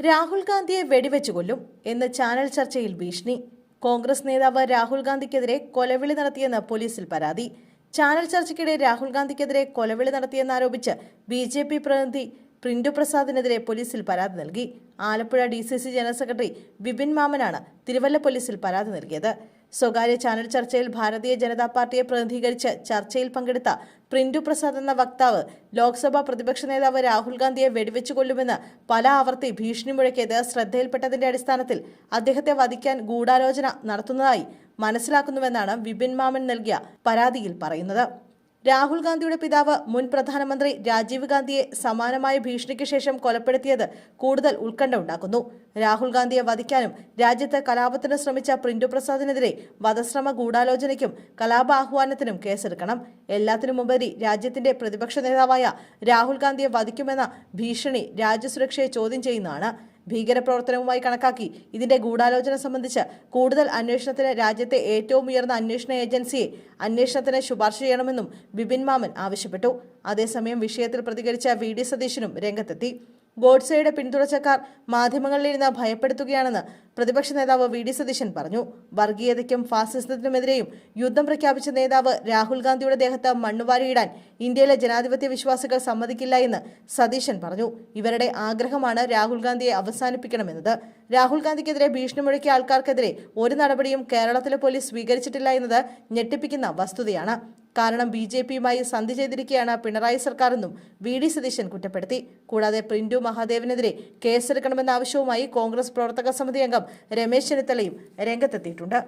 രാഹുൽ ഗാന്ധിയെ വെടിവെച്ചു കൊല്ലും എന്ന് ചാനൽ ചർച്ചയിൽ ഭീഷണി. കോൺഗ്രസ് നേതാവ് രാഹുൽ ഗാന്ധിക്കെതിരെ കൊലവിളി നടത്തിയെന്ന് പോലീസിൽ പരാതി. ചാനൽ ചർച്ചയ്ക്കിടെ രാഹുൽ ഗാന്ധിക്കെതിരെ കൊലവിളി നടത്തിയെന്നാരോപിച്ച് ബി ജെ പി പ്രതിനിധി പ്രിന്റു പ്രസാദിനെതിരെ പോലീസിൽ പരാതി നൽകി. Alappuzha D C C general secretary Bipin മാമനാണ് Thiruvalla പോലീസിൽ പരാതി നൽകിയത്. സ്വകാര്യ ചാനൽ ചർച്ചയിൽ ഭാരതീയ ജനതാ പാർട്ടിയെ പ്രതിനിധീകരിച്ച് ചർച്ചയിൽ പങ്കെടുത്ത പ്രിന്റു പ്രസാദ് എന്ന വക്താവ് ലോക്സഭാ പ്രതിപക്ഷ നേതാവ് രാഹുൽ ഗാന്ധിയെ വെടിവെച്ചു കൊല്ലുമെന്ന് പല ആവർത്തി ഭീഷണി മുഴക്കിയത് ശ്രദ്ധയിൽപ്പെട്ടതിന്റെ അടിസ്ഥാനത്തിൽ അദ്ദേഹത്തെ വധിക്കാൻ ഗൂഢാലോചന നടത്തുന്നതായി മനസ്സിലാക്കുന്നുവെന്നാണ് വിപിൻ മാമൻ നൽകിയ പരാതിയിൽ പറയുന്നത്. രാഹുൽ ഗാന്ധിയുടെ പിതാവ് മുൻ പ്രധാനമന്ത്രി രാജീവ് ഗാന്ധിയെ സമാനമായ ഭീഷണിക്ക് ശേഷം കൊലപ്പെടുത്തിയത് കൂടുതൽ ഉത്കണ്ഠ ഉണ്ടാക്കുന്നു. രാഹുൽ ഗാന്ധിയെ വധിക്കാനും രാജ്യത്ത് കലാപത്തിന് ശ്രമിച്ച പ്രിന്റു പ്രസാദിനെതിരെ വധശ്രമ ഗൂഢാലോചനയ്ക്കും കലാപ ആഹ്വാനത്തിനും കേസെടുക്കണം. എല്ലാത്തിനുമുപരി രാജ്യത്തിന്റെ പ്രതിപക്ഷ നേതാവായ രാഹുൽ ഗാന്ധിയെ വധിക്കുമെന്ന ഭീഷണി രാജ്യസുരക്ഷയെ ചോദ്യം ചെയ്യുന്നതാണ്. ഭീകരപ്രവർത്തനവുമായി കണക്കാക്കി. ഇതിന്റെ ഗൂഢാലോചന സംബന്ധിച്ച് കൂടുതൽ അന്വേഷണത്തിന് രാജ്യത്തെ ഏറ്റവും ഉയർന്ന അന്വേഷണ ഏജൻസിയെ അന്വേഷണത്തിന് ശുപാർശ ചെയ്യണമെന്നും ബിപിൻ മാമൻ ആവശ്യപ്പെട്ടു. അതേസമയം വിഷയത്തിൽ പ്രതികരിച്ച വി ഡി സതീശനും രംഗത്തെത്തി. ഗോഡ്സെയുടെ പിന്തുണച്ചക്കാർ മാധ്യമങ്ങളിലിരുന്ന് ഭയപ്പെടുത്തുകയാണെന്ന് പ്രതിപക്ഷ നേതാവ് വി ഡി സതീശൻ പറഞ്ഞു. വർഗീയതയ്ക്കും ഫാസിസത്തിനുമെതിരെയും യുദ്ധം പ്രഖ്യാപിച്ച നേതാവ് രാഹുൽ ഗാന്ധിയുടെ ദേഹത്ത് മണ്ണുവാരിയിടാൻ ഇന്ത്യയിലെ ജനാധിപത്യ വിശ്വാസികൾ സമ്മതിക്കില്ല എന്ന് സതീശൻ പറഞ്ഞു. ഇവരുടെ ആഗ്രഹമാണ് രാഹുൽ ഗാന്ധിയെ അവസാനിപ്പിക്കണമെന്നത്. രാഹുൽ ഗാന്ധിക്കെതിരെ ഭീഷണി മുഴക്കിയ ആൾക്കാർക്കെതിരെ ഒരു നടപടിയും കേരളത്തിലെ പോലീസ് സ്വീകരിച്ചിട്ടില്ല എന്നത് ഞെട്ടിപ്പിക്കുന്ന വസ്തുതയാണ്. കാരണം ബി ജെ പിയുമായി സന്ധി ചെയ്തിരിക്കുകയാണ് പിണറായി സർക്കാരെന്നും വി ഡി സതീശൻ കുറ്റപ്പെടുത്തി. കൂടാതെ പ്രിന്റു മഹാദേവനെതിരെ കേസെടുക്കണമെന്ന ആവശ്യവുമായി കോൺഗ്രസ് പ്രവർത്തക സമിതി അംഗം രമേശ് ചെന്നിത്തലയും രംഗത്തെത്തിയിട്ടുണ്ട്.